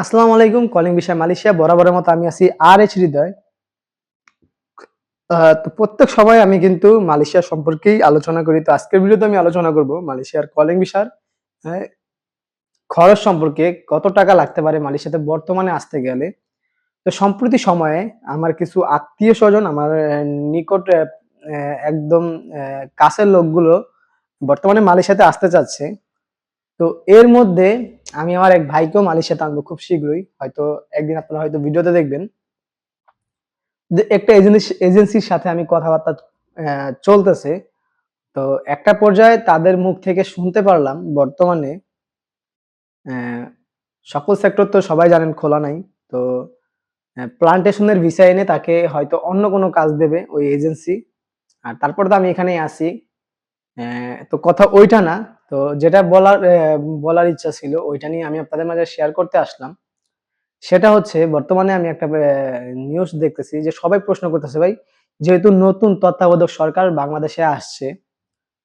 আসসালামু আলাইকুম কলিং বিষয় মালয়েশিয়া বরাবরের মতো আমি আছি আর এইচ হৃদয়। তো প্রত্যেক সময় আমি কিন্তু মালয়েশিয়া সম্পর্কেই আলোচনা করি। তো আজকের ভিডিওতে আমি আলোচনা করব মালয়েশিয়ার কলিং বিষয়ের আহ, খরচ সম্পর্কে কত টাকা লাগতে পারে মালয়েশিয়াতে বর্তমানে আসতে গেলে? তো সম্প্রতি সময়ে আমার কিছু আত্মীয় স্বজন আমার নিকট একদম কাছের লোকগুলো বর্তমানে মালয়েশিয়াতে আসতে চাচ্ছে। তো এর মধ্যে আমি আমার এক ভাইকেও মালয়েশিয়াতে আনব খুব শীঘ্রই। হয়তো একদিন আপনারা হয়তো ভিডিওতে দেখবেন। একটা এজেন্সি, এজেন্সির সাথে আমি কথাবার্তা চলতেছে। তো একটা পর্যায়ে তাদের মুখ থেকে শুনতে পারলাম, বর্তমানে সকল সেক্টর তো সবাই জানেন খোলা নাই। তো প্লান্টেশনের ভিসা এনে তাকে হয়তো অন্য কোনো কাজ দেবে ওই এজেন্সি। আর তারপর তো আমি এখানেই আসি তো কথা ওইটা না। তো যেটা বলার বলার ইচ্ছা ছিল, ওইটা নিয়ে আমি আপনাদের মাঝে শেয়ার করতে আসলাম। সেটা হচ্ছে, বর্তমানে আমি একটা নিউজ দেখতেছি যে সবাই প্রশ্ন করতেছে, ভাই, যেহেতু নতুন তত্ত্বাবধায়ক সরকার বাংলাদেশে আসছে,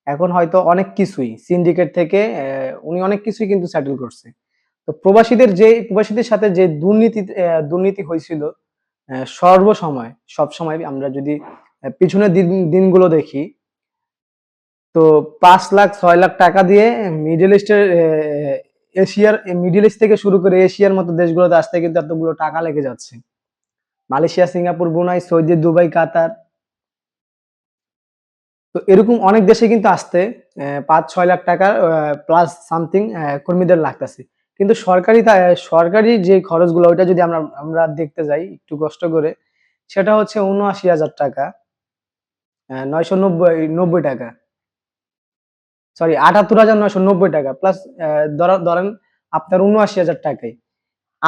এখন হয়তো অনেক কিছুই সিন্ডিকেট থেকে উনি অনেক কিছুই কিন্তু সেটেল করছে। তো প্রবাসীদের যে, প্রবাসীদের সাথে যে দুর্নীতি দুর্নীতি হয়েছিল সর্বসময় সব সময় আমরা যদি পিছনের দিন, দিনগুলো দেখি তো পাঁচ লাখ, ছয় লাখ টাকা দিয়ে মিডল ইস্টের এশিয়ার মিডল ইস্ট থেকে শুরু করে এশিয়ার মতো দেশগুলোতে আসতে কিন্তু এতগুলো টাকা লেগে যাচ্ছে। Malaysia, Singapore Brunei Saudi, Dubai, Qatar. তো এরকম অনেক দেশে কিন্তু আসতে পাঁচ, ছয় লাখ টাকার প্লাস সামথিং কর্মীদের লাগতেছে। কিন্তু সরকারি সরকারি যে খরচগুলো, ওইটা যদি আমরা আমরা দেখতে যাই, একটু কষ্ট করে, সেটা হচ্ছে উনআশি হাজার টাকা নয়শো নব্বই নব্বই টাকা। সরি আটাত্তর হাজার নয়শো নব্বই টাকা। প্লাস ধরেন আপনার উনআশি হাজার টাকায়।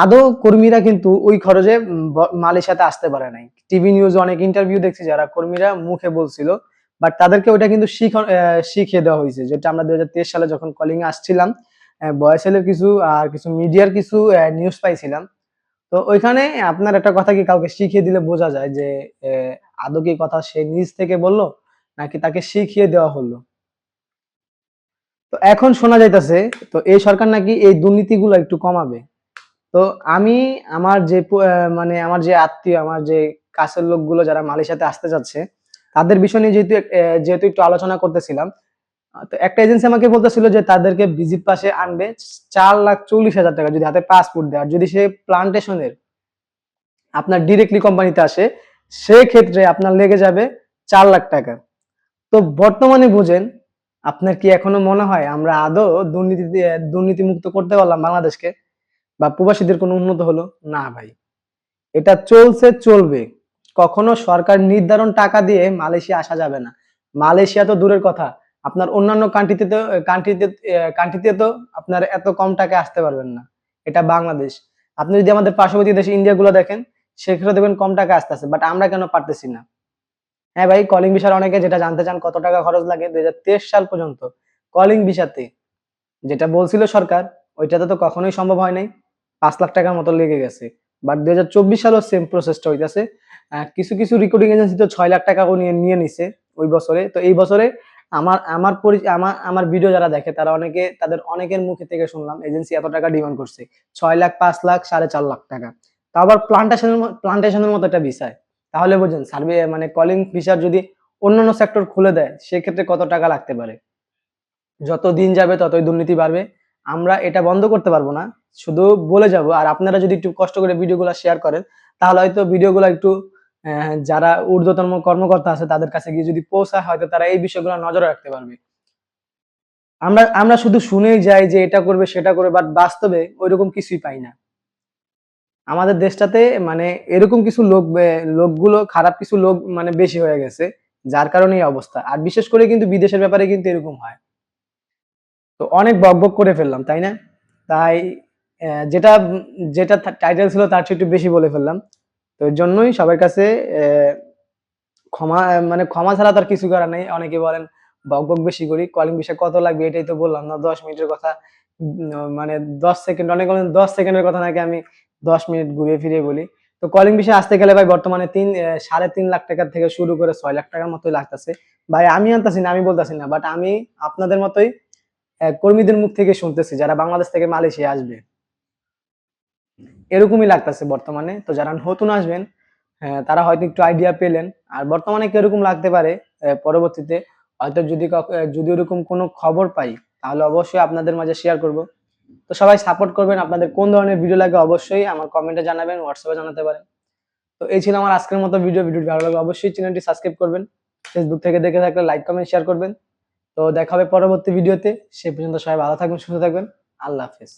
আদৌ কর্মীরা কিন্তু ওই খরচে ব- মালয়েশিয়াতে আসতে পারে নাই। টিভি নিউজ অনেক ইন্টারভিউ দেখছি যারা কর্মীরা মুখে বলছিল বাট তাদেরকে ওইটা কিন্তু শিখ শিখিয়ে দেওয়া হয়েছে। যেটা আমরা দুই হাজার তেইশ সালে যখন কলিং আসছিলাম বয়সেলের কিছু আর কিছু মিডিয়ার কিছু নিউজ পাইছিলাম। তো ওইখানে আপনার একটা কথা কি কাউকে শিখিয়ে দিলে বোঝা যায় যে আদৌ কি কথা সে নিজ থেকে বলল, নাকি তাকে শিখিয়ে দেওয়া হলো? তো এখন শোনা যাইতেছে, তো এই সরকার নাকি এই দুর্নীতিগুলো একটু কমাবে। তো আমি আমার যে মানে আমার যে আত্মীয়, আমার যে কাছের লোকগুলো যারা মালয়েশিয়াতে আসতে যাচ্ছে তাদের বিষয় নিয়ে যেহেতু যেহেতু একটু আলোচনা করতেছিলাম তো একটা এজেন্সি আমাকে বলতেছিল যে তাদেরকে ভিজিট পাশে আনবে চার লাখ চল্লিশ হাজার টাকা যদি হাতে পাসপোর্ট দেয়। আর যদি সে প্লান্টেশনের আপনার ডিরেক্টলি কোম্পানিতে আসে, সেক্ষেত্রে আপনার লেগে যাবে চার লাখ টাকা। তো বর্তমানে বুঝেন আপনার কি এখনও মনে হয় আমরা আদৌ দুর্নীতি দুর্নীতি মুক্ত করতে পারলাম বাংলাদেশকে? বা প্রবাসীদের কোনো উন্নত হলো? না ভাই। এটা চলছে, চলবে। কখনো সরকার নির্ধারণ টাকা দিয়ে মালয়েশিয়া আসা যাবে না। মালয়েশিয়া তো দূরের কথা। আপনার অন্যান্য কান্ট্রিতে তো কান্ট্রিতে কান্ট্রিতে তো আপনার এত কম টাকায় আসতে পারবেন না। এটা বাংলাদেশ। আপনি যদি আমাদের পার্শ্ববর্তী দেশ ইন্ডিয়া গুলো দেখেন সেক্ষেত্রে দেখবেন কম টাকা আসতেছে। বাট আমরা কেন পারতেছি না? হ্যাঁ ভাই কলিং ভিসার অনেকে যেটা জানতে চান কত টাকা খরচ লাগে দুই হাজার তেইশ সাল পর্যন্ত। কলিং ভিসাতে যেটা বলছিল সরকার, ওইটাতে তো কখনোই সম্ভব হয় নাই। পাঁচ লাখ টাকার মতো লেগে গেছে। বাট দুই হাজার চব্বিশ সালেও সেম প্রসেসটা হইতেছে। কিছু কিছু রেকর্ডিং এজেন্সি তো ছয় লাখ টাকা নিয়ে নিয়ে নিছে ওই বছরে। তো এই বছরে আমার আমার আমার আমার ভিডিও যারা দেখে, তারা অনেকে, তাদের অনেকের মুখে থেকে শুনলাম এজেন্সি এত টাকা ডিমান্ড করছে। ছয় লাখ, পাঁচ লাখ, সাড়ে চার লাখ টাকা। তা আবার প্লান্টেশনের প্লান্টেশনের মতো একটা বিষয় তাহলে বুঝেন সার্ভে মানে কলিং ফিচার যদি অন্যান্য সেক্টর খুলে দেয়, সেক্ষেত্রে কত টাকা লাগতে পারে? যত দিন যাবে ততই দুর্নীতি বাড়বে। আমরা এটা বন্ধ করতে পারব না, শুধু বলে যাব। আর আপনারা যদি একটু কষ্ট করে ভিডিওগুলো শেয়ার করেন, তাহলে হয়তো ভিডিওগুলো একটু যারা ঊর্ধ্বতন কর্মকর্তা আছে, তাদের কাছে গিয়ে যদি পৌঁছায়, হয়তো তারা এই বিষয়গুলো নজরে রাখতে পারবে। আমরা আমরা শুধু শুনেই যাই যে এটা করবে, সেটা করবে বাট বাস্তবে ওইরকম কিছুই পাই না। আমাদের দেশটাতে মানে এরকম কিছু লোক লোকগুলো, খারাপ কিছু লোক মানে বেশি হয়ে গেছে, যার কারণে এই অবস্থা। আর বিশেষ করে কিন্তু বিদেশের ব্যাপারে কিন্তু এরকম হয়। তো অনেক বক বক করে ফেললাম, তাই না? তাই যেটা যেটা টাইটেল ছিল তার চেয়ে একটু বেশি বলে ফেললাম। তো এর জন্যই সবার কাছে ক্ষমা মানে ক্ষমা ছাড়া তার কিছু করার নেই। অনেকে বলেন, বক বক বেশি করি কলিং বিষয় কত লাগবে এটাই তো বললাম না, দশ মিনিটের কথা মানে দশ সেকেন্ড অনেক বলেন দশ সেকেন্ডের কথা নাকি আমি দশ মিনিট ঘুরিয়ে ফিরিয়ে বলি। তো কলিং বিষয়ে আসতে গেলে ভাই বর্তমানে তিন সাড়ে তিন লাখ টাকা থেকে শুরু করে ছয় লাখ টাকার মতোই লাগতেছে। ভাই আমি আনতাছি না, আমি বলতাছি না বাট আমি আপনাদের মতোই কর্মীদের মুখ থেকে শুনতেছি যারা বাংলাদেশ থেকে মালয়েশিয়া আসবে। এরকমই লাগতেছে বর্তমানে। তো যারা নতুন আসবেন তারা হয়তো একটু আইডিয়া পেলেন। আর বর্তমানে কীরকম লাগতে পারে পরবর্তীতে, হয়তো যদি যদি ওরকম কোনো খবর পাই, তাহলে অবশ্যই আপনাদের মাঝে শেয়ার করব। তো সবাই সাপোর্ট করবেন। আপনাদের কোন ধরনের ভিডিও লাগে অবশ্যই আমার কমেন্টে জানাবেন হোয়াটসঅ্যাপে জানাতে পারেন। তো এই ছিল আমার আজকের মতো ভিডিও ভিডিওটি ভালো লাগে অবশ্যই চ্যানেলটি সাবস্ক্রাইব করবেন। ফেসবুক থেকে দেখে থাকলে লাইক কমেন্ট শেয়ার করবেন। তো দেখা হবে পরবর্তী ভিডিওতে সে পর্যন্ত সবাই ভালো থাকবেন, সুস্থ থাকবেন। আল্লাহ হাফেজ।